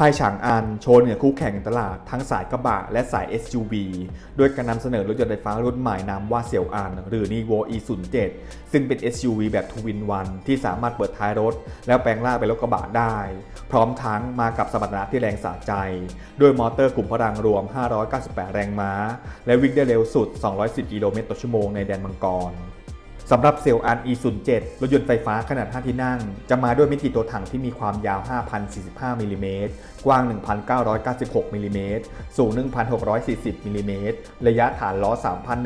ค่ายฉางอันโชว์เหนือคู่แข่งในตลาดทั้งสายกระบะและสาย SUV ด้วยการนำเสนอรถยนต์ไฟฟ้ารุ่นใหม่นามว่าเสี่ยวอันหรือ Nivo E07 ซึ่งเป็น SUV แบบ 2 in 1ที่สามารถเปิดท้ายรถ แล้วแปลงร่างเป็นรถกระบะได้ พร้อมทั้งมากับสมรรถนะที่แรงสะใจ ด้วยมอเตอร์กลุ่มพลังรวม 598 แรงม้า และวิ่งได้เร็วสุด 210 กิโลเมตรต่อชั่วโมงในแดนมังกร สำหรับเซลล์อัน E07 รถยนต์ไฟฟ้าขนาด 5 ที่นั่ง จะมาด้วยมิติตัวถังที่มีความยาว 5,045มิลลิเมตรกว้าง 1,996มิลลิเมตรสูง 1,640มิลลิเมตรระยะฐานล้อ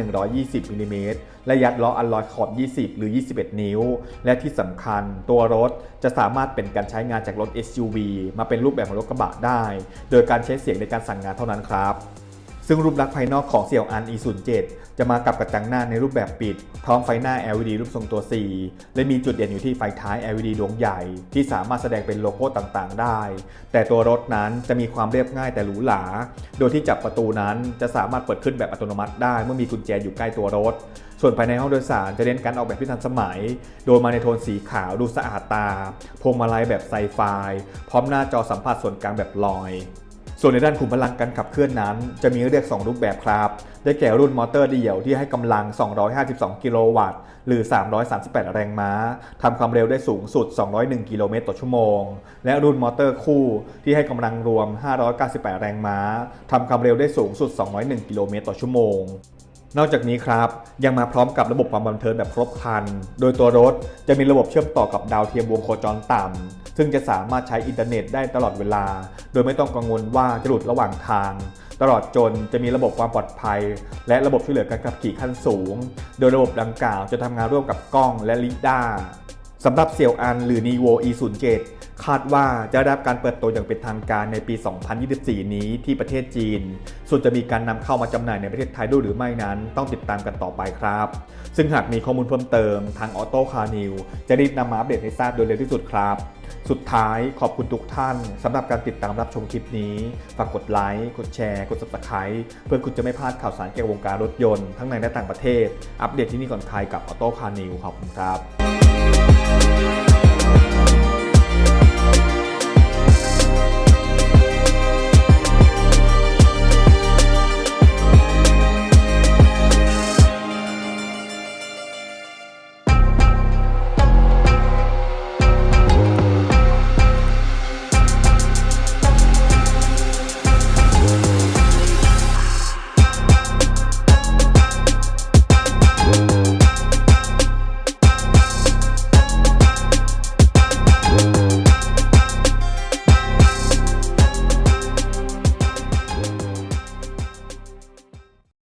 3,120มิลลิเมตรและยัดล้ออัลลอยขอบ 20 หรือ 21 นิ้ว และที่สำคัญตัวรถจะสามารถเป็นการใช้งานจากรถ SUV มาเป็นรูปแบบของรถกระบะได้ โดยการใช้เสียงในการสั่งงานเท่านั้นครับ ซึ่งรูปลักษณ์ภายนอกของเสี่ยวอัน E07 จะมากับกระจังหน้าในรูปแบบปิด พร้อมไฟหน้า LED รูปทรงตัว C และมีจุดเด่นอยู่ที่ไฟท้าย LED ดวงใหญ่ ที่สามารถแสดงเป็นโลโก้ต่างๆ ได้ แต่ตัวรถนั้นจะมีความเรียบง่ายแต่หรูหรา โดยที่จับประตูนั้นจะสามารถเปิดขึ้นแบบอัตโนมัติได้เมื่อมีกุญแจอยู่ใกล้ตัวรถ ส่วนภายในห้องโดยสารจะเน้นการออกแบบที่ทันสมัย โดยมาในโทนสีขาวดูสะอาดตา พวงมาลัยแบบไซไฟ พร้อมหน้าจอสัมผัสส่วนกลางแบบลอย ส่วนในด้านขุมพลังการขับเคลื่อนนั้น จะมีเรียก 2 รูปแบบครับ ได้แก่รุ่นมอเตอร์เดี่ยวที่ให้กำลัง 252 กิโลวัตต์ หรือ 338 แรงม้า ทำความเร็วได้สูงสุด 201 กิโลเมตรต่อชั่วโมง และรุ่นมอเตอร์คู่ที่ให้กำลังรวม 598 แรงม้า ทำความเร็วได้สูงสุด 201 กิโลเมตรต่อชั่วโมงนอกจากนี้ครับ ยังมาพร้อมกับระบบความบันเทิงแบบครบครัน โดยตัวรถจะมีระบบเชื่อมต่อกับดาวเทียมวงโคจรต่ำ ซึ่งจะสามารถใช้อินเทอร์เน็ตได้ตลอดเวลา โดยไม่ต้องกังวลว่าจะหลุดระหว่างทาง ตลอดจนจะมีระบบความปลอดภัย และระบบช่วยเหลือการขับขี่ขั้นสูง โดยระบบดังกล่าวจะทำงานร่วมกับกล้องและลิด้าสำหรับเซียวอันหรือ Nivo E07 คาดว่าจะได้รับการเปิดตัวอย่างเป็นทางการในปี 2024 นี้ที่ประเทศจีน ส่วนจะมีการนำเข้ามาจำหน่ายในประเทศไทยด้วยหรือไม่นั้น ต้องติดตามกันต่อไปครับ ซึ่งหากมีข้อมูลเพิ่มเติมทางออโต้คาร์นิวจะรีบนำมาอัปเดตให้ทราบโดยเร็วที่สุดครับ สุดท้ายขอบคุณทุกท่านสำหรับการติดตามรับชมคลิปนี้ ฝากกดไลค์กดแชร์ กด subscribe เพื่อคุณจะไม่พลาดข่าวสารเกี่ยวกับวงการรถยนต์ทั้งในและต่างประเทศ อัปเดตที่นี่ก่อนใครกับออโต้คาร์นิวขอบคุณครับ